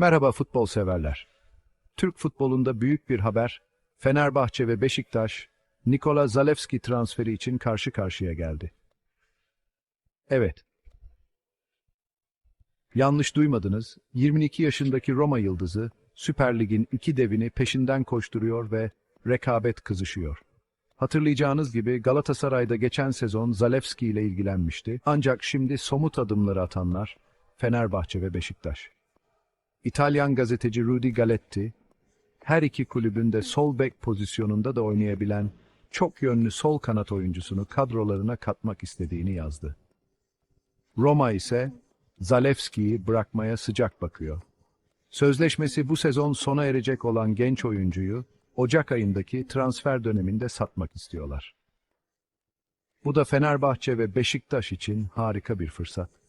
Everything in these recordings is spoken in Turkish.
Merhaba futbol severler. Türk futbolunda büyük bir haber. Fenerbahçe ve Beşiktaş, Nikola Zalewski transferi için karşı karşıya geldi. Evet. Yanlış duymadınız. 22 yaşındaki Roma yıldızı, Süper Lig'in iki devini peşinden koşturuyor ve rekabet kızışıyor. Hatırlayacağınız gibi Galatasaray'da geçen sezon Zalewski ile ilgilenmişti. Ancak şimdi somut adımları atanlar Fenerbahçe ve Beşiktaş. İtalyan gazeteci Rudy Galetti, her iki kulübün de sol bek pozisyonunda da oynayabilen çok yönlü sol kanat oyuncusunu kadrolarına katmak istediğini yazdı. Roma ise Zalewski'yi bırakmaya sıcak bakıyor. Sözleşmesi bu sezon sona erecek olan genç oyuncuyu Ocak ayındaki transfer döneminde satmak istiyorlar. Bu da Fenerbahçe ve Beşiktaş için harika bir fırsat.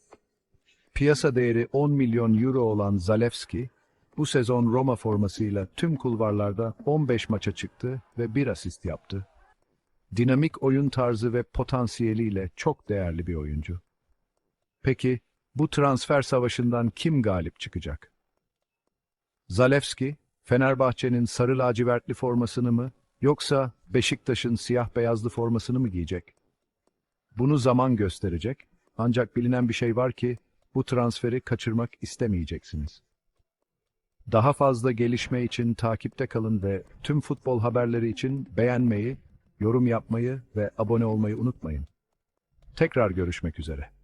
Piyasa değeri 10 milyon euro olan Zalewski, bu sezon Roma formasıyla tüm kulvarlarda 15 maça çıktı ve bir asist yaptı. Dinamik oyun tarzı ve potansiyeliyle çok değerli bir oyuncu. Peki, bu transfer savaşından kim galip çıkacak? Zalewski, Fenerbahçe'nin sarı lacivertli formasını mı, yoksa Beşiktaş'ın siyah beyazlı formasını mı giyecek? Bunu zaman gösterecek, ancak bilinen bir şey var ki, bu transferi kaçırmak istemeyeceksiniz. Daha fazla gelişme için takipte kalın ve tüm futbol haberleri için beğenmeyi, yorum yapmayı ve abone olmayı unutmayın. Tekrar görüşmek üzere.